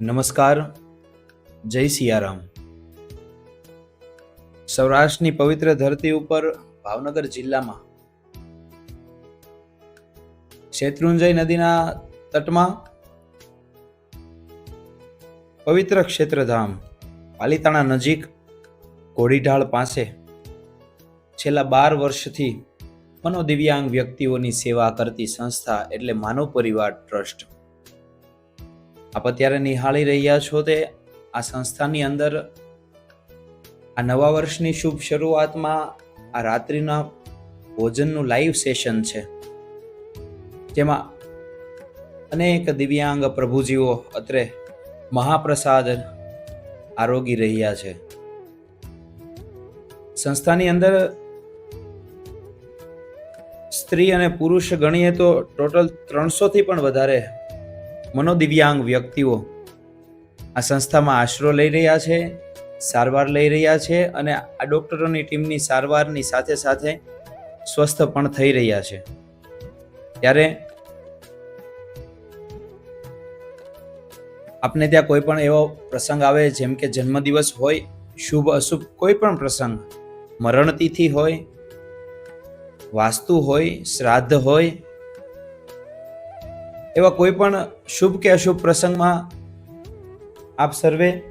નમસ્કાર. જય સિયારામ. સૌરાષ્ટ્રની પવિત્ર ધરતી ઉપર ભાવનગર જિલ્લામાં શેત્રુંજય નદીના તટમાં પવિત્ર ક્ષેત્રધામ પાલિતાણા નજીક ઘોડીઢાળ પાસે છેલ્લા બાર વર્ષથી મનોદિવ્યાંગ વ્યક્તિઓની સેવા કરતી સંસ્થા એટલે માનવ પરિવાર ટ્રસ્ટ આપ અત્યારે નિહાળી રહ્યા છો તે આ સંસ્થાની અંદર આ નવા વર્ષની શુભ શરૂઆતમાં આ રાત્રિના ભોજનનું લાઈવ સેશન છે. જેમાં અનેક દિવ્યાંગ પ્રભુજીઓ અત્રે મહાપ્રસાદ આરોગી રહ્યા છે. સંસ્થાની અંદર સ્ત્રી અને પુરુષ ગણીએ તો ટોટલ ત્રણસોથી પણ વધારે મનોદિવ્યાંગ વ્યક્તિઓ આ સંસ્થામાં આશરો લઈ રહ્યા છે, સારવાર લઈ રહ્યા છે અને આ ડોક્ટરોની ટીમની સારવારની સાથે સાથે સ્વસ્થ પણ થઈ રહ્યા છે. ત્યારે આપને ત્યાં કોઈ પણ એવો પ્રસંગ આવે જેમ કે જન્મદિવસ હોય, શુભ અશુભ કોઈ પણ પ્રસંગ, મરણતિથિ હોય, વાસ્તુ હોય, શ્રાદ્ધ હોય એવા કોઈ પણ શુભ કે અશુભ પ્રસંગમાં આપ સર્વે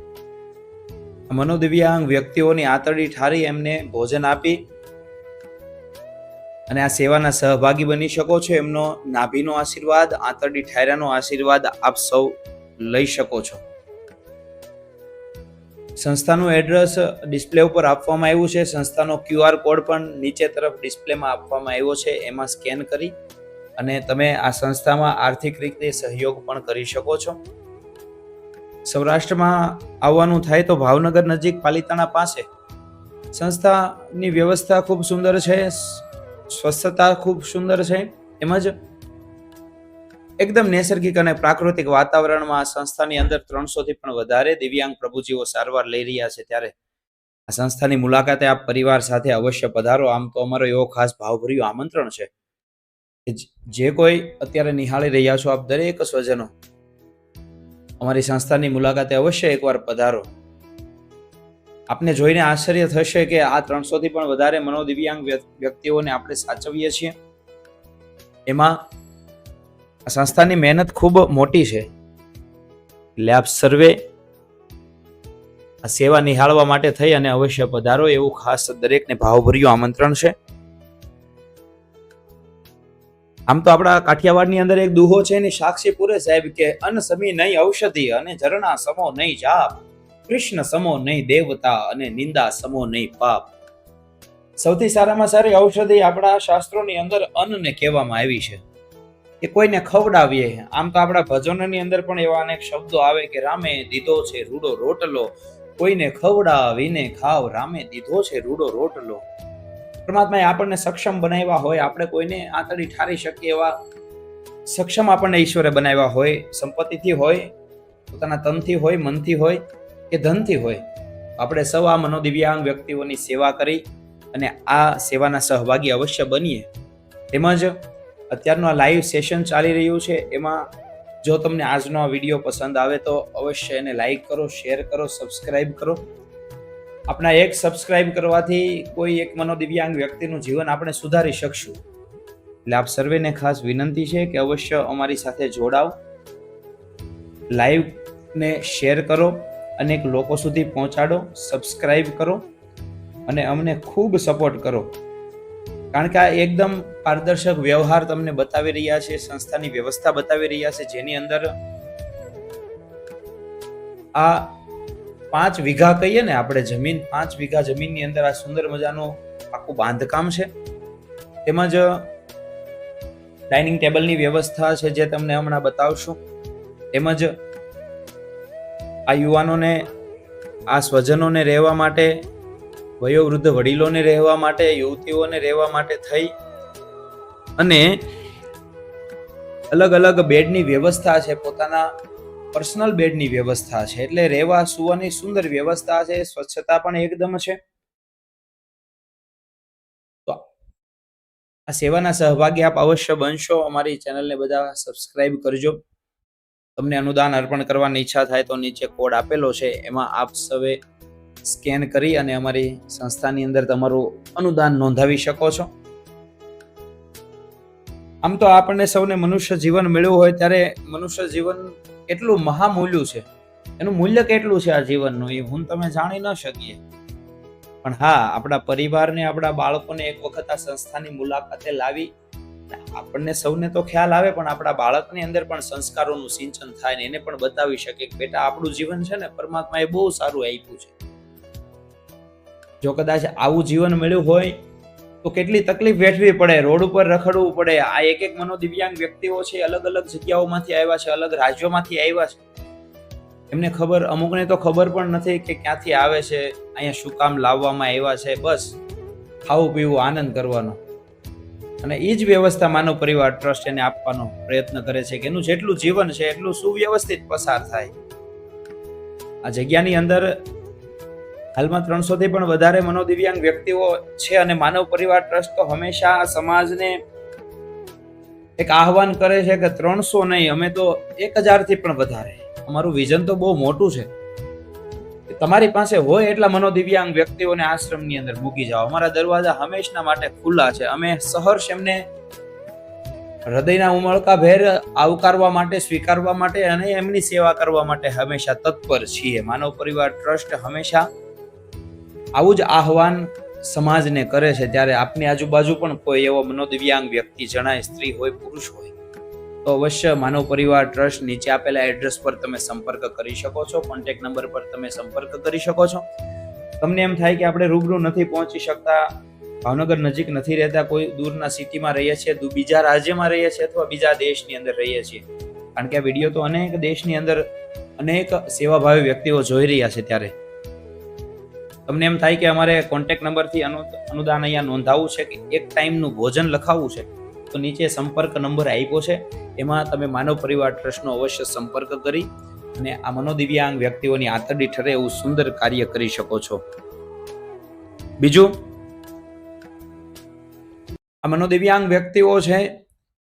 મનોદિવ્યાંગ વ્યક્તિઓની આંતરડી ઠારી એમને ભોજન આપી અને આ સેવાના સહભાગી બની શકો છો. એમનો નાભીનો આશીર્વાદ, આંતરડી ઠાયરાનો આશીર્વાદ આપ સૌ લઈ શકો છો. સંસ્થાનું એડ્રેસ ડિસ્પ્લે ઉપર આપવામાં આવ્યું છે. સંસ્થાનો ક્યુઆર કોડ પણ નીચે તરફ ડિસ્પ્લેમાં આપવામાં આવ્યો છે. એમાં સ્કેન કરી અને તમે આ સંસ્થામાં આર્થિક રીતે સહયોગ પણ કરી શકો છો. સૌરાષ્ટ્રમાં આવવાનું થાય તો ભાવનગર નજીક પાલિતાણા પાસે. સંસ્થાની વ્યવસ્થા ખૂબ સુંદર છે, સ્વચ્છતા ખૂબ સુંદર છે તેમજ એકદમ નૈસર્ગિક અને પ્રાકૃતિક વાતાવરણમાં સંસ્થાની અંદર ત્રણસોથી પણ વધારે દિવ્યાંગ પ્રભુજીઓ સારવાર લઈ રહ્યા છે ત્યારે આ સંસ્થાની મુલાકાતે આપ પરિવાર સાથે અવશ્ય પધારો. આમ તો અમારો એવો ખાસ ભાવભર્યું આમંત્રણ છે. જે કોઈ અત્યારે નિહાળી રહ્યા છો આપ દરેક સ્વજનો, અમારી સંસ્થાની મુલાકાતે અવશ્ય એકવાર પધારો. આપને જોઈને આશ્ચર્ય થશે કે આ ત્રણસોથી પણ વધારે મનોદિવ્યાંગ વ્યક્તિઓને આપણે સાચવીએ છીએ. એમાં સંસ્થાની મહેનત ખૂબ મોટી છે. આપ સર્વે આ સેવા નિહાળવા માટે થઈ અને અવશ્ય પધારો. એવું ખાસ દરેકને ભાવભર્યું આમંત્રણ છે. આમ તો આપણા કાઠિયાવાડની અંદર એક દુહો છે, એની સાક્ષી પૂરે સાહેબ કે અન સમી નહીં ઔષધિ અને ઝરણા સમો નહીં જાપ, કૃષ્ણ સમો નહીં દેવતા અને નિંદા સમો નહીં પાપ. સૌથી સારામાં સારી ઔષધિ આપણા શાસ્ત્રોની અંદર અન્નને કહેવામાં આવી છે. કે કોઈને ખવડાવીએ, આમ તો આપણા ભજનોની અંદર પણ એવા અનેક શબ્દો આવે કે, રામે દીધો છે રૂડો રોટલો, કોઈને ખવડાવીને ખાવ, રામે દીધો છે રૂડો રોટલો. પરમાત્માએ આપણને સક્ષમ બનાવ્યા હોય, આપણે કોઈને આંતળી ઠારી શકીએ એવા સક્ષમ આપણને ઈશ્વરે બનાવ્યા હોય, સંપત્તિથી હોય, પોતાના તનથી હોય, મનથી હોય કે ધનથી હોય, આપણે સૌ આ મનોદિવ્યાંગ વ્યક્તિઓની સેવા કરી અને આ સેવાના સહભાગી અવશ્ય બનીએ. તેમજ અત્યારનું આ લાઈવ સેશન ચાલી રહ્યું છે, એમાં જો તમને આજનો આ વીડિયો પસંદ આવે તો અવશ્ય એને લાઈક કરો શેર કરો સબસ્ક્રાઈબ કરો. આપણા એક સબસ્ક્રાઇબ કરવાથી કોઈ એક મનોદિવ્યાંગ વ્યક્તિનું જીવન આપણે સુધારી શકશું. એટલે આપ સર્વેને ખાસ વિનંતી છે કે અવશ્ય અમારી સાથે જોડાઓ લાઈવને શેર કરો અનેક લોકો સુધી પહોંચાડો સબસ્ક્રાઇબ કરો અને અમને ખૂબ સપોર્ટ કરો. કારણ કે આ એકદમ પારદર્શક વ્યવહાર તમને બતાવી રહ્યા છે, સંસ્થાની વ્યવસ્થા બતાવી રહ્યા છે, જેની અંદર આ પાંચ વીઘા કહીએ ને, આપણે જમીન, પાંચ વીઘા જમીનની અંદર આ સુંદર મજાનું આખું બાંધકામ છે. તેમજ ડાઇનિંગ ટેબલની વ્યવસ્થા છે જે તમને હમણાં બતાવશું. તેમજ આ યુવાનોને, આ સ્વજનોને રહેવા માટે, વયોવૃદ્ધ વડીલોને રહેવા માટે, યુવતીઓને રહેવા માટે થઈ અને અલગ અલગ બેડની વ્યવસ્થા છે. પોતાના પર્સનલ બેડની વ્યવસ્થા છે એટલે રહેવા સુવાની સુંદર વ્યવસ્થા છે, સ્વચ્છતા પણ એકદમ છે. તો આ સેવાના સહભાગી આપ અવશ્ય બનશો, અમારી ચેનલને બધા સબસ્ક્રાઇબ કરજો. તમને અનુદાન અર્પણ કરવાની ઈચ્છા થાય તો નીચે કોડ આપેલો છે, એમાં આપ સવે સ્કેન કરી અને અમારી સંસ્થાની અંદર તમારું અનુદાન નોંધાવી શકો છો. આમ તો આપણને સૌને મનુષ્ય જીવન મળ્યું હોય ત્યારે મનુષ્ય જીવન કેટલું મહામૂલ્યું છે? એનું મૂલ્ય કેટલું છે આ જીવનનું, એ હું તમે જાણી ન શકીએ. પણ હા, આપણા પરિવારને, આપણા બાળકોને એક વખત આ સંસ્થાની મુલાકાતે લાવી આપણને સૌને તો ખ્યાલ આવે, પણ આપણા બાળકની અંદર પણ સંસ્કારોનું સિંચન થાય ને એને પણ બતાવી શકે કે બેટા, આપણું જીવન છે ને, પરમાત્માએ બહુ સારું આપ્યું છે. જો કદાચ આવું જીવન મળ્યું હોય તો કેટલી તકલીફ વેઠવી પડે, રોડ ઉપર રખડવું પડે. આ એક એક મનોદિવ્યાંગ વ્યક્તિઓ છે, અલગ અલગ જગ્યાઓમાંથી આવ્યા છે, અલગ રાજ્યોમાંથી આવ્યા છે. એમને ખબર, અમુકને તો ખબર પણ નથી કે ક્યાંથી આવે છે, અહીંયા શું કામ લાવવામાં આવ્યા છે, બસ ખાવું પીવું, આનંદ કરવાનો. અને એ જ વ્યવસ્થા માનવ પરિવાર ટ્રસ્ટ એને આપવાનો પ્રયત્ન કરે છે કે એનું જેટલું જીવન છે, એટલું સુવ્યવસ્થિત પસાર થાય. આ જગ્યાની અંદર હાલમાં ત્રણસોથી પણ વધારે મનોદિવ્યાંગ વ્યક્તિઓ છે અને માનવ પરિવાર ટ્રસ્ટ તો હંમેશા સમાજને એક આહવાન કરે છે કે ત્રણસો નહીં, અમે તો એક હજારથી પણ વધારે. અમારું વિઝન તો બહુ મોટું છે. તમારી પાસે હોય એટલા મનોદિવ્યાંગ વ્યક્તિઓને આશ્રમની અંદર મૂકી જાઓ. અમારા દરવાજા હંમેશના માટે ખુલ્લા છે. અમે સહર્ષ એમને હૃદયના ઉમળકા ભેર આવકારવા માટે, સ્વીકારવા માટે અને એમની સેવા કરવા માટે હંમેશા તત્પર છીએ. માનવ પરિવાર ટ્રસ્ટ હંમેશા આવું જ આહવાન સમાજને કરે છે ત્યારે આપની આજુબાજુ પણ કોઈ એવો મનોદિવ્યાંગ વ્યક્તિ જણાય, સ્ત્રી હોય, પુરુષ હોય. તો અવશ્ય માનવ પરિવાર ટ્રસ્ટ નીચે આપેલા એડ્રેસ પર તમે સંપર્ક કરી શકો છો. કોન્ટેક્ટ નંબર પર તમે સંપર્ક કરી શકો છો. તમને એમ થાય કે આપણે રૂબરૂ નથી પહોંચી શકતા, ભાવનગર નજીક નથી રહેતા, કોઈ દૂરના સિટીમાં રહીએ છીએ બીજા રાજ્યમાં રહીએ છીએ અથવા બીજા દેશની અંદર રહીએ છીએ. કારણ કે આ વીડિયો તો અનેક દેશની અંદર અનેક સેવાભાવી વ્યક્તિઓ જોઈ રહ્યા છે ત્યારે. તમને એમ થાય કે અમારે કોન્ટેક્ટ નંબરથી અનુ, અનુદાન અહીંયા નોંધાવવું છે કે એક ટાઈમનું ભોજન લખાવવું છે, તો નીચે સંપર્ક નંબર આપ્યો છે. એમાં તમે માનવ પરિવાર ટ્રસ્ટનો અવશ્ય સંપર્ક કરી અને આ મનોદિવ્યાંગ વ્યક્તિઓની આંતરડી ઠરે એવું સુંદર કાર્ય કરી શકો છો. બીજું, આ મનોદિવ્યાંગ વ્યક્તિઓ છે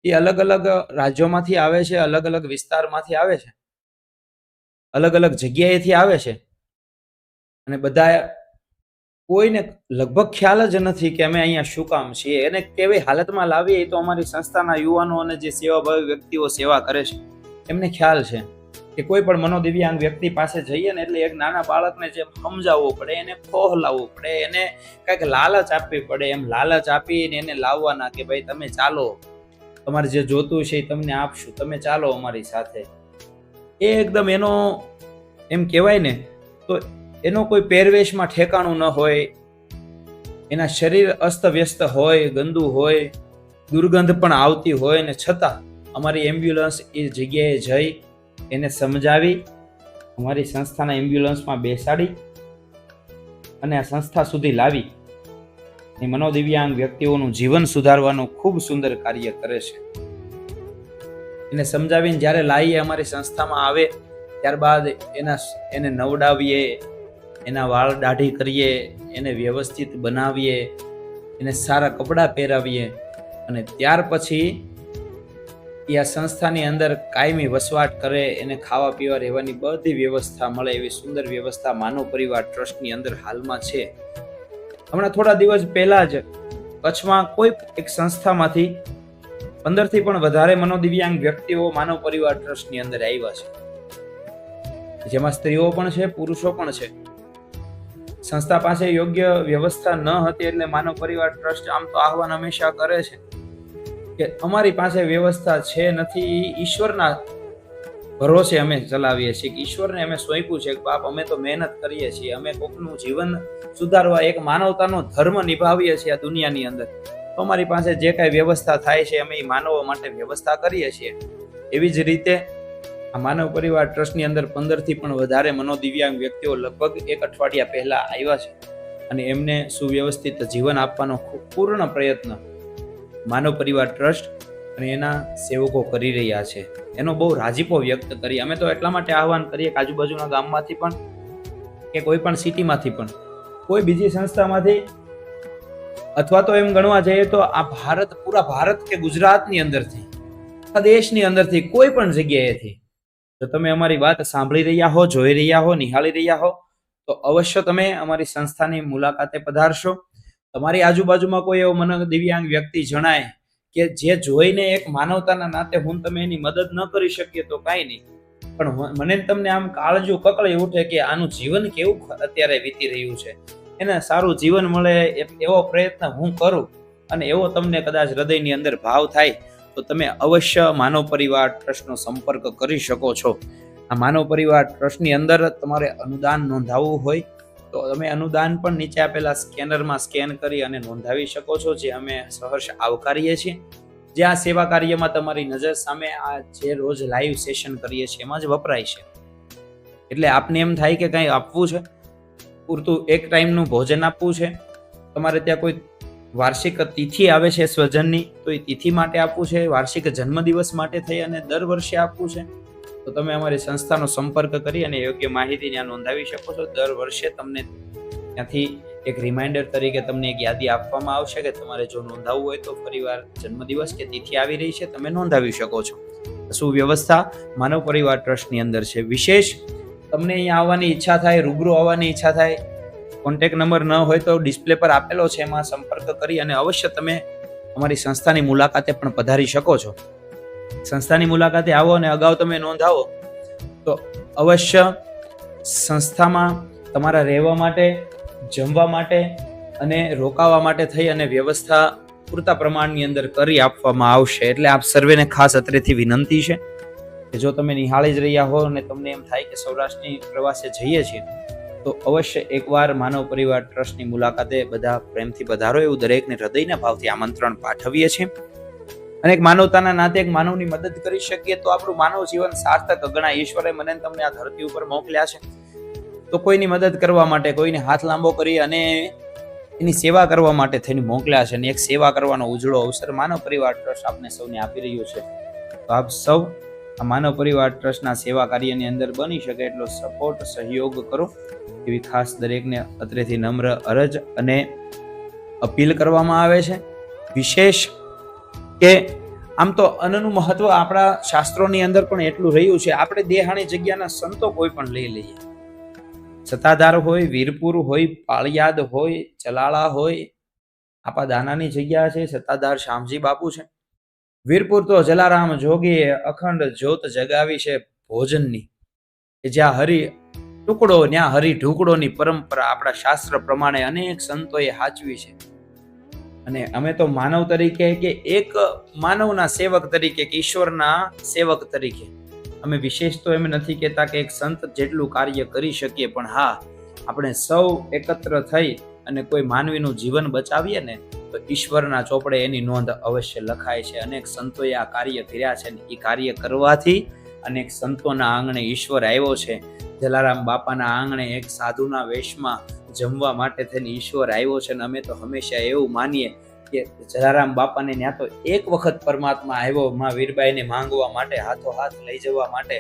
એ અલગ અલગ રાજ્યોમાંથી આવે છે, અલગ અલગ વિસ્તારમાંથી આવે છે, અલગ અલગ જગ્યાએથી આવે છે અને બધા કોઈને લગભગ ખ્યાલ જ નથી કે અમે અહીંયા શું કામ છીએ. એને કેવી હાલતમાં લાવીએ તો અમારી સંસ્થાના યુવાનો અને જે સેવાભાવી વ્યક્તિઓ સેવા કરે છે, એમને ખ્યાલ છે કે કોઈ પણ મનોદિવ્યાંગ વ્યક્તિ પાસે જઈએ ને એટલે એક નાના બાળકને જે સમજાવવો પડે, એને લાવવો પડે, એને કંઈક લાલચ આપવી પડે. એમ લાલચ આપીને એને લાવવાના કે ભાઈ તમે ચાલો, તમારે જે જોતું છે એ તમને આપશું, તમે ચાલો અમારી સાથે. એ એકદમ એનો એમ કહેવાય ને, તો એનો કોઈ પહેરવેશમાં ઠેકાણું ન હોય, એના શરીર અસ્તવ્યસ્ત હોય, ગંદુ હોય, દુર્ગંધ પણ આવતી હોય ને છતાં અમારી એમ્બ્યુલન્સ એ જગ્યાએ જઈ એને સમજાવી, અમારી સંસ્થાના એમ્બ્યુલન્સમાં બેસાડી અને આ સંસ્થા સુધી લાવી. એ મનોદિવ્યાંગ વ્યક્તિઓનું જીવન સુધારવાનું ખૂબ સુંદર કાર્ય કરે છે. એને સમજાવીને જ્યારે લાવીએ અમારી સંસ્થામાં આવે, ત્યારબાદ એના એને નવડાવીએ એના વાળ દાઢી કરીએ, એને વ્યવસ્થિત બનાવીએ, એને સારા કપડાં પહેરાવીએ અને ત્યાર પછી એ આ સંસ્થાની અંદર કાયમી વસવાટ કરે, એને ખાવા પીવા રહેવાની બધી વ્યવસ્થા મળે એવી સુંદર વ્યવસ્થા માનવ પરિવાર ટ્રસ્ટની અંદર હાલમાં છે. હમણાં થોડા દિવસ પહેલા જ કચ્છમાં કોઈ એક સંસ્થામાંથી પંદરથી પણ વધારે મનોદિવ્યાંગ વ્યક્તિઓ માનવ પરિવાર ટ્રસ્ટની અંદર આવ્યા છે. જેમાં સ્ત્રીઓ પણ છે, પુરુષો પણ છે. સંસ્થા પાસે યોગ્ય વ્યવસ્થા ન હતી એટલે માનવ પરિવાર ટ્રસ્ટ આમ તો આહવાન હંમેશા કરે છે કે અમારી પાસે વ્યવસ્થા છે નથી ઈશ્વરના ભરોસે અમે ચલાવીએ છીએ કે ઈશ્વરને અમે સોંપ્યું છે કે બાપ, અમે તો મહેનત કરીએ છીએ, અમે કોકનું જીવન સુધારવા એક માનવતાનો ધર્મ નિભાવીએ છીએ આ દુનિયાની અંદર. તો અમારી પાસે જે કાંઈ વ્યવસ્થા થાય છે, અમે એ માનવો માટે વ્યવસ્થા કરીએ છીએ. એવી જ રીતે આ માનવ પરિવાર ટ્રસ્ટની અંદર પંદરથી પણ વધારે મનોદિવ્યાંગ વ્યક્તિઓ લગભગ એક અઠવાડિયા પહેલાં આવ્યા છે અને એમને સુવ્યવસ્થિત જીવન આપવાનો પૂર્ણ પ્રયત્ન માનવ પરિવાર ટ્રસ્ટ અને એના સેવકો કરી રહ્યા છે. એનો બહુ રાજીપો વ્યક્ત કરી. અમે તો એટલા માટે આહવાન કરીએ કે આજુબાજુના ગામમાંથી પણ કે કોઈ પણ સિટીમાંથી પણ, કોઈ બીજી સંસ્થામાંથી, અથવા તો એમ ગણવા જઈએ તો આ ભારત, પૂરા ભારત કે ગુજરાતની અંદરથી દેશની અંદરથી કોઈ પણ જગ્યાએથી જો તમે અમારી વાત સાંભળી રહ્યા હો, જોઈ રહ્યા હો, નિહાળી રહ્યા હો, તો અવશ્ય તમે અમારી સંસ્થાની મુલાકાતે પધારશો. તમારી આજુબાજુમાં કોઈ એવો મન દિવ્યાંગ વ્યક્તિ જણાય કે જે જોઈને એક માનવતાના નાતે હું તમે એની મદદ ન કરી શકીએ તો કાંઈ નહીં. પણ મને તમને આમ કાળજું કકળી ઉઠે કે આનું જીવન કેવું અત્યારે વીતી રહ્યું છે. એને સારું જીવન મળે એવો પ્રયત્ન હું કરું અને એવો તમને કદાચ હૃદયની અંદર ભાવ થાય. તો તમે અવશ્ય માનવ પરિવાર ટ્રસ્ટનો સંપર્ક કરી શકો છો. આ માનવ પરિવાર ટ્રસ્ટની અંદર તમારે અનુદાન નોંધાવવું હોય તો તમે અનુદાન પણ નીચે આપેલા સ્કેનરમાં સ્કેન કરી અને નોંધાવી શકો છો, જે અમે સહર્ષ આવકારીએ છીએ. જે આ સેવા કાર્યમાં તમારી નજર સામે આ જે રોજ લાઈવ સેશન કરીએ છીએ, એમાં જ વપરાય છે. એટલે આપને એમ થાય કે કંઈ આપવું છે? પૂરતું એક ટાઈમનું ભોજન આપવું છે? તમારે ત્યાં કોઈ વાર્ષિક તિથિ આવે છે સ્વજનની, તો એ તિથિ માટે આપવું છે, વાર્ષિક જન્મદિવસ માટે થઈ અને દર વર્ષે આપવું છે. તો તમે અમારી સંસ્થાનો સંપર્ક કરી અને યોગ્ય માહિતી ત્યાં નોંધાવી શકો છો. દર વર્ષે તમને ત્યાંથી એક રિમાઇન્ડર તરીકે તમને એક યાદી આપવામાં આવશે કે તમારે જો નોંધાવવું હોય તો ફરીવાર જન્મદિવસ કે તિથિ આવી રહી છે, તમે નોંધાવી શકો છો. સુવ્યવસ્થા માનવ પરિવાર ટ્રસ્ટની અંદર છે. વિશેષ, તમને અહીંયા આવવાની ઈચ્છા થાય, રૂબરૂ આવવાની ઈચ્છા થાય કોન્ટેક નંબર ન હોય તો ડિસ્પ્લે પર આપેલો છે, એમાં સંપર્ક કરી અને અવશ્ય તમે અમારી સંસ્થાની મુલાકાતે પણ પધારી શકો છો. સંસ્થાની મુલાકાતે આવો અને અગાઉ તમે નોંધાવો, તો અવશ્ય સંસ્થામાં તમારા રહેવા માટે, જમવા માટે અને રોકાવા માટે થઈ અને વ્યવસ્થા પૂરતા પ્રમાણની અંદર કરી આપવામાં આવશે. એટલે આપ સર્વેને ખાસ અત્રેથી વિનંતી છે કે જો તમે નિહાળી જ રહ્યા હો અને તમને એમ થાય કે સૌરાષ્ટ્રની પ્રવાસે જઈએ છીએ તો અવશ્ય એકવાર માનવ પરિવાર ટ્રસ્ટની મુલાકાતે બધા પ્રેમથી પધારો એવું દરેકને હૃદયના ભાવથી આમંત્રણ પાઠવીએ છીએ. અને એક માનવતાના નાતે એક માનવની મદદ કરી શકીએ તો આપણું માનવ જીવન સાર્થક અગણા. ઈશ્વરે મને તમને આ ધરતી ઉપર મોકલ્યા છે. તો કોઈની મદદ કરવા માટે, કોઈને હાથ લાંબો કરી અને એની સેવા કરવા માટે થઈને મોકલ્યા છે. અને એક સેવા કરવાનો ઉજળો અવસર માનવ પરિવાર ટ્રસ્ટ આપને સૌને આપી રહ્યું છે. તો આપ સૌ આ માનવ પરિવાર ટ્રસ્ટના સેવા કાર્યની અંદર બની શકે એટલો સપોર્ટ, સહયોગ કરો. એવી ખાસ દરેકને અત્રેથી નમ્ર અરજ અને અપીલ કરવામાં આવે છે. વિશેષ કે આમ તો અન્નનું મહત્વ આપણા શાસ્ત્રોની અંદર પણ એટલું રહ્યું છે. આપણે દેહાણી જગ્યાના સંતો કોઈ પણ લઈ લઈએ. સત્તાધાર હોય, વીરપુર હોય, પાળિયાદ હોય, ચલાળા હોય, આપા દાનાની જગ્યા છે. સત્તાધાર શ્યામજી બાપુ છે. વીરપુર તો જલારામ જોગીએ અખંડ જ્યોત જગાવી છે ભોજનની. જ્યાં હરિ ટુકડો, ત્યાં હરિ ઢુકડોની પરંપરા આપણા શાસ્ત્ર પ્રમાણે અનેક સંતોએ સાચવી છે. અને અમે તો માનવ તરીકે કે એક માનવના સેવક તરીકે કે ઈશ્વરના સેવક તરીકે. અમે વિશેષ તો એમ નથી કહેતા કે એક સંત જેટલું કાર્ય કરી શકીએ, પણ હા, આપણે સૌ એકત્ર થઈ અને કોઈ માનવીનું જીવન બચાવીએ ને તો ઈશ્વરના ચોપડે એની નોંધ અવશ્ય લખાય છે. અનેક સંતોએ આ કાર્ય કર્યા છે એ કાર્ય કરવાથી અનેક સંતોના આંગણે ઈશ્વર આવ્યો છે. જલારામ બાપાના આંગણે એક સાધુના વેશમાં જમવા માટે થઈને ઈશ્વર આવ્યો છે અને અમે તો હંમેશા એવું માનીએ કે જલારામ બાપાને ત્યાં તો એક વખત પરમાત્મા આવ્યો, માં વીરબાઈને માંગવા માટે હાથો હાથ લઈ જવા માટે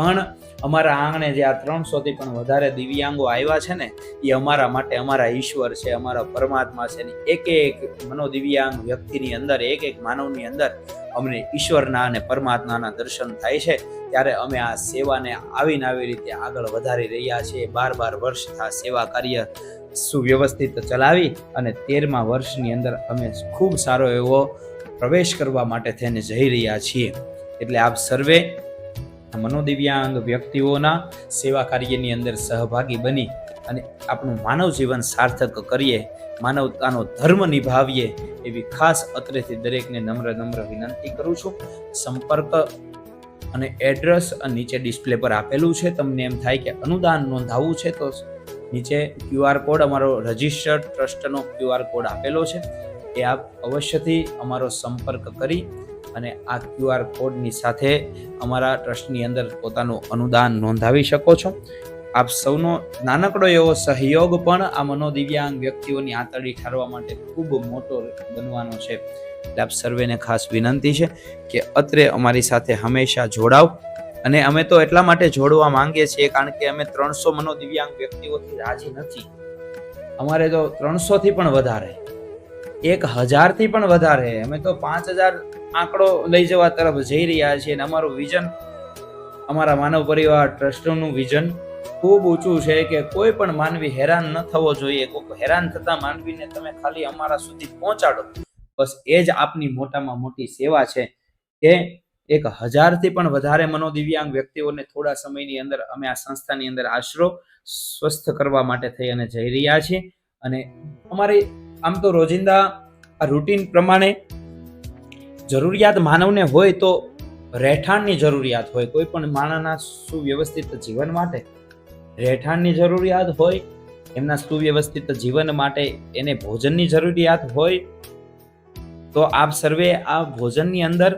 પણ અમારા આંગણે જે આ ત્રણસોથી પણ વધારે દિવ્યાંગો આવ્યા છે ને, એ અમારા માટે અમારા ઈશ્વર છે, અમારા પરમાત્મા છે ને, એક એક મનોદિવ્યાંગ વ્યક્તિની અંદર, એક એક માનવની અંદર અમને ઈશ્વરના અને પરમાત્માના દર્શન થાય છે. ત્યારે અમે આ સેવાને આવીને આવી રીતે આગળ વધારી રહ્યા છીએ. બાર બાર વર્ષ આ સેવા કાર્ય સુવ્યવસ્થિત ચલાવી અને તેરમા વર્ષની અંદર અમે ખૂબ સારો એવો પ્રવેશ કરવા માટે થઈને જઈ રહ્યા છીએ. એટલે આપ સર્વે મનોદિવ્યાંગ વ્યક્તિઓના સેવા કાર્યની અંદર સહભાગી બની અને આપણું માનવ જીવન સાર્થક કરીએ, માનવતાનો ધર્મ નિભાવીએ એવી ખાસ અત્રેથી દરેકને નમ્ર નમ્ર વિનંતી કરું છું. સંપર્ક અને એડ્રેસ નીચે ડિસ્પ્લે પર આપેલું છે. તમને એમ થાય કે અનુદાન નોંધાવવું છે, તો નીચે ક્યુઆર કોડ અમારો રજિસ્ટર્ડ ટ્રસ્ટનો ક્યુઆર કોડ આપેલો છે. એ આપ અવશ્યથી અમારો સંપર્ક કરી અને આ ક્યુઆર કોડની સાથે અમારા ટ્રસ્ટની અંદર પોતાનું અનુદાન નોંધાવી શકો છો. આપ સૌનો નાનકડો એવો સહયોગ પણ આ મનોદિવ્યાંગ વ્યક્તિઓની આંતરડી ઠારવા માટે ખૂબ મોટો બનવાનો છે. એટલે આપ સર્વેને ખાસ વિનંતી છે કે અત્રે અમારી સાથે હંમેશા જોડાવ. અને અમે તો એટલા માટે જોડવા માંગીએ છીએ કારણ કે અમે ત્રણસો મનોદિવ્યાંગ વ્યક્તિઓથી રાજી નથી. અમારે તો ત્રણસોથી પણ વધારે. એક હજારથી પણ વધારે. અમે તો પાંચ હજાર આંકડો લઈ જવા તરફ જઈ રહ્યા છીએ અને અમારું વિઝન અમારા માનવ પરિવાર ટ્રસ્ટનું વિઝન ખૂબ ઊંચું છે કે કોઈ પણ માનવી હેરાન ન થવો જોઈએ. કોઈ હેરાન થતા માનવીને તમે ખાલી અમારા સુધી પહોંચાડો. બસ એ જ આપની મોટામાં મોટી સેવા છે કે એક હજારથી પણ વધારે મનોદિવ્યાંગ વ્યક્તિઓને થોડા સમયની અંદર અમે આ સંસ્થાની અંદર આશરો સ્વસ્થ કરવા માટે થઈ અને જઈ રહ્યા છીએ. અને અમારી આમ તો રોજિંદા રૂટીન પ્રમાણે જરૂરિયાત માનવને હોય તો રહેઠાણની જરૂરિયાત હોય. કોઈ પણ માણસના સુવ્યવસ્થિત જીવન માટે રહેઠાણની જરૂરિયાત હોય, એમના સુવ્યવસ્થિત જીવન માટે એને ભોજનની જરૂરિયાત હોય, તો આપ સર્વે આ ભોજનની અંદર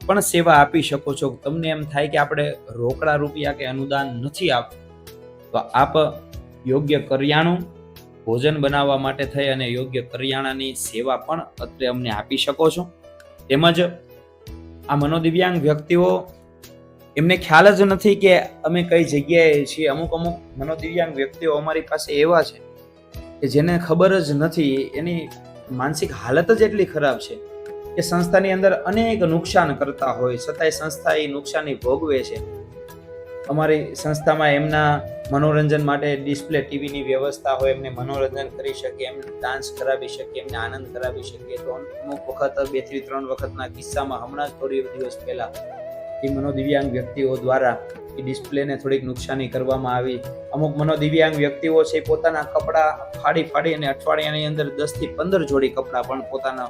પણ સેવા આપી શકો છો. તમને એમ થાય કે આપણે રોકડા રૂપિયા કે અનુદાન નથી આપવું, તો આપ યોગ્ય કરિયાણું ભોજન બનાવવા માટે થઈ અને યોગ્ય કરિયાણાની સેવા પણ અત્રે અમને આપી શકો છો. તેમજ આ મનોદિવ્યાંગ વ્યક્તિઓ, એમને ખ્યાલ જ નથી કે અમે કઈ જગ્યાએ છીએ. અમુક અમુક મનોદિવ્યાંગ વ્યક્તિઓ અમારી પાસે એવા છે કે જેને ખબર જ નથી. એની માનસિક હાલત જ એટલી ખરાબ છે કે સંસ્થાની અંદર અનેક નુકસાન કરતા હોય. છતાંય સંસ્થા એ નુકસાની ભોગવે છે. અમારી સંસ્થામાં એમના મનોરંજન માટે ડિસ્પ્લે ટીવીની વ્યવસ્થા હોય, એમને મનોરંજન કરી શકીએ એમને ડાન્સ કરાવી શકીએ એમને આનંદ કરાવી શકીએ તો અમુક વખત બેથી ત્રણ વખતના કિસ્સામાં હમણાં જ થોડી દિવસ પહેલા એ મનોદિવ્યાંગ વ્યક્તિઓ દ્વારા એ ડિસ્પ્લેને થોડીક નુકસાની કરવામાં આવી. અમુક મનોદિવ્યાંગ વ્યક્તિઓ છે પોતાના કપડાં ફાડી ફાડી અને અઠવાડિયાની અંદર દસથી પંદર જોડી કપડાં પણ પોતાના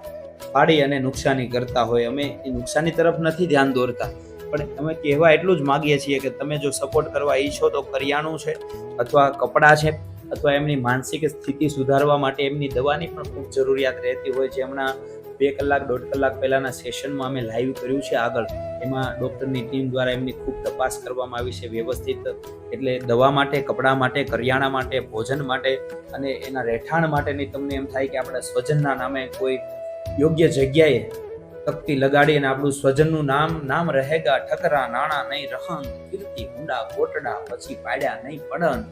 ફાડી અને નુકસાની કરતા હોય. અમે એ નુકસાની તરફ નથી ધ્યાન દોરતા. પણ અમે કહેવા એટલું જ માગીએ છીએ કે તમે જો સપોર્ટ કરવા ઈચ્છો તો કરિયાણું છે અથવા કપડાં છે અથવા એમની માનસિક સ્થિતિ સુધારવા માટે એમની દવાની પણ ખૂબ જરૂરિયાત રહેતી હોય છે. હમણાં બે કલાક, દોઢ કલાક પહેલાના સેશનમાં અમે લાઈવ કર્યું છે આગળ. એમાં ડૉક્ટરની ટીમ દ્વારા એમની ખૂબ તપાસ કરવામાં આવી છે વ્યવસ્થિત, એટલે દવા માટે, કપડાં માટે, કરિયાણા માટે, ભોજન માટે અને એના રહેઠાણ માટેની તમને એમ થાય કે આપણા સ્વજનના નામે કોઈ યોગ્ય જગ્યાએ તકતી લગાડી અને આપણું સ્વજનનું નામ નામ રહેગા, ઠકરા, નાણા નહીં રહન, કીર્તિ હુંડા કોટડા પછી પાડ્યા નહીં પડન.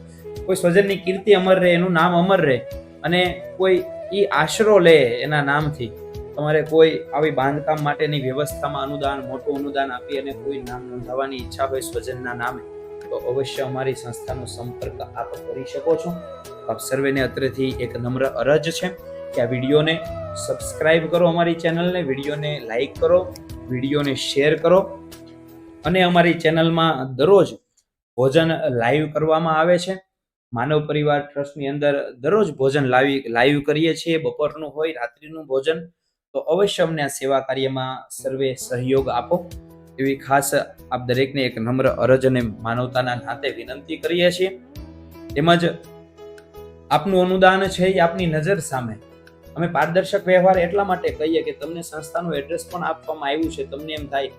કોઈ સ્વજનની કીર્તિ અમર રહે, એનું નામ અમર રહે. અને કોઈ ઈ આશરો લે એના નામથી. તમારે કોઈ આવી બાંધકામ માટેની વ્યવસ્થામાં અનુદાન, મોટું અનુદાન આપી અને કોઈ નામ નોંધાવવાની ઈચ્છા હોય સ્વજનના નામે, તો અવશ્ય અમારી સંસ્થાનો સંપર્ક આપ કરી શકો છો. આપ સર્વેને અત્રેથી એક નમ્ર અરજ છે. કે આ વિડીયોને સબસ્ક્રાઇબ કરો અમારી ચેનલને વિડીયોને લાઈક કરો, વિડીયોને શેર કરો. અને અમારી ચેનલમાં દરરોજ ભોજન લાઈવ કરવામાં આવે છે. માનવ પરિવાર ટ્રસ્ટની અંદર દરરોજ ભોજન લાવી લાઈવ કરીએ છીએ. બપોરનું હોય, રાત્રિનું ભોજન. તો અવશ્ય અમને આ સેવા કાર્યમાં સર્વે સહયોગ આપો. એવી ખાસ આપ દરેકને એક નમ્ર અરજ અને માનવતાના નાતે વિનંતી કરીએ છીએ. તેમજ આપનું અનુદાન છે એ આપની નજર સામે. અમે પારદર્શક વ્યવહાર એટલા માટે કહીએ કે તમને સંસ્થાનું એડ્રેસ પણ આપવામાં આવ્યું છે. તમને એમ થાય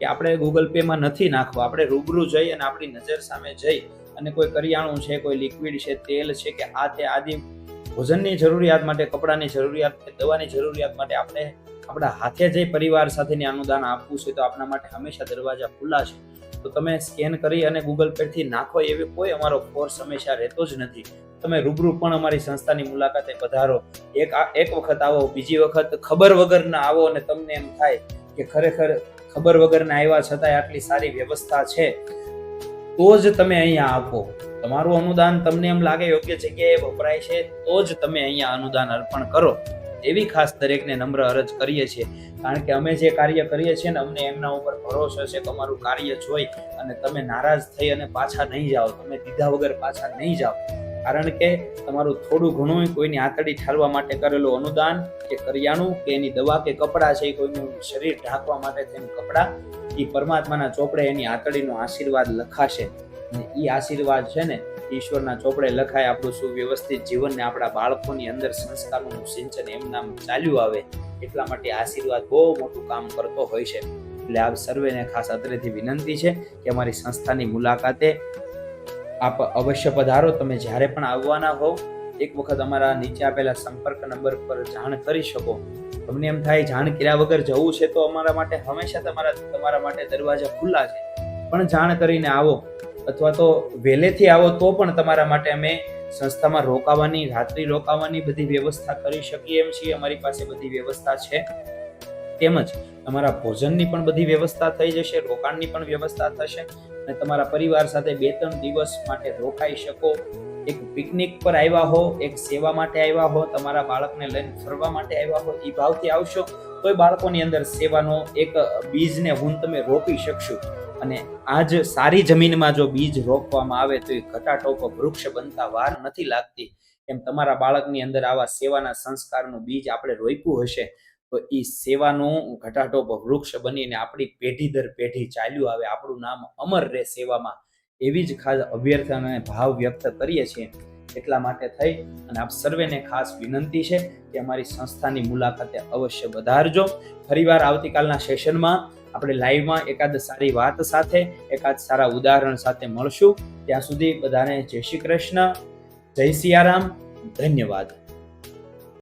કે આપણે ગૂગલ પેમાં નથી નાખવું. આપણે રૂબરૂ જઈ અને આપણી નજર સામે જઈ અને કોઈ કરિયાણું છે, કોઈ લિક્વિડ છે, તેલ છે કે આ તે આદિ ભોજનની જરૂરિયાત માટે, કપડાની જરૂરિયાત દવાની જરૂરિયાત માટે આપણે આપણા હાથે જઈ પરિવાર સાથેની અનુદાન આપવું છે તો આપણા માટે હંમેશા દરવાજા ખુલ્લા છે. તો તમે સ્કેન કરી અને ગૂગલ પેથી નાખો એવી કોઈ અમારો ફોર્સ હંમેશા રહેતો જ નથી. તમે રૂબરૂ પણ અમારી સંસ્થાની મુલાકાતે પધારો. એક એક વખત આવો, બીજી વખત ખબર વગરના આવો અને તમને એમ થાય કે ખરેખર ખબર વગરના આવ્યા છતાંય આટલી સારી વ્યવસ્થા છે. તો જ તમે અહીંયા આપો. તમારું અનુદાન તમને એમ લાગે યોગ્ય જગ્યાએ વપરાય છે, તો જ તમે અહીંયા અનુદાન અર્પણ કરો. એવી ખાસ દરેકને નમ્ર અરજ કરીએ છીએ. કારણ કે અમે જે કાર્ય કરીએ છીએ ને, અમને એમના ઉપર ભરોસો છે કે અમારું કાર્ય જોઈ અને તમે નારાજ થઈ અને પાછા નહીં જાઓ. તમે દીધા વગર પાછા નહીં જાઓ. કારણ કે તમારું થોડું ઘણું કોઈની આંતળી ઠાલવા માટે કરેલું અનુદાન કે કરિયાણું કે એની દવા કે કપડાં છે એ કોઈનું શરીર ઢાંકવા માટે થઈને કપડાં એ પરમાત્માના ચોપડે એની આતડીનો આશીર્વાદ લખાશે. અને એ આશીર્વાદ છે ને ઈશ્વરના ચોપડે લખાય આપણું સુવ્યવસ્થિત જીવનને આપણા બાળકોની અંદર સંસ્કારોનું સિંચન એમનામ ચાલ્યું આવે, એટલા માટે આશીર્વાદ બહુ મોટું કામ કરતો હોય છે. એટલે આપ સર્વેને ખાસ અત્રેથી વિનંતી છે કે અમારી સંસ્થાની મુલાકાતે આપ અવશ્ય પધારો. તમે જ્યારે પણ આવવાના હોવ, એક વખત અમારા નીચે આપેલા સંપર્ક નંબર પર જાણ કરી શકો. તમને એમ થાય જાણ કર્યા વગર જવું છે તો અમારા માટે હંમેશા તમારા તમારા માટે દરવાજા ખુલ્લા છે. પણ જાણ કરીને આવો. અથવા તો વહેલેથી આવો તો પણ તમારા માટે અમે સંસ્થામાં રોકાવાની, રાત્રિ રોકાવાની બધી વ્યવસ્થા કરી શકીએ એમ છીએ. અમારી પાસે બધી વ્યવસ્થા છે. તેમજ તમારા ભોજનની પણ બધી વ્યવસ્થા થઈ જશે, રોકાણની પણ વ્યવસ્થા થશે અને તમારા પરિવાર સાથે બે ત્રણ દિવસ માટે રોકાઈ શકો. એક પિકનિક પર આવ્યા હો, એક સેવા માટે આવ્યા હો, તમારા બાળકને લઈને ફરવા માટે આવ્યા હો એ ભાવથી આવશો. તોય બાળકોની અંદર સેવાનો એક બીજને હું તમે રોપી શકશો. અને આજ સારી જમીનમાં જો બીજ રોપવામાં આવે તો એ ઘટાટોપ વૃક્ષ બનતા વાર નથી લાગતી. એમ તમારા બાળકની અંદર આવા સેવાના સંસ્કારનું બીજ આપણે રોપ્યું હશે, તો એ સેવાનું ઘટાટોપ વૃક્ષ બનીને આપણી પેઢી દર પેઢી ચાલ્યું આવે. આપણું નામ અમર રહે સેવામાં. એવી જ ખાસ અભ્યર્થના અને ભાવ વ્યક્ત કરીએ છીએ. એટલા માટે થઈ અને આપ સર્વેને ખાસ વિનંતી છે કે અમારી સંસ્થાની મુલાકાતે અવશ્ય વધારજો. ફરીવાર આવતીકાલના સેશનમાં આપણે લાઈવમાં એકાદ સારી વાત સાથે, એકાદ સારા ઉદાહરણ સાથે મળશું. ત્યાં સુધી બધાને જય શ્રી કૃષ્ણ, જય સિયારામ, ધન્યવાદ.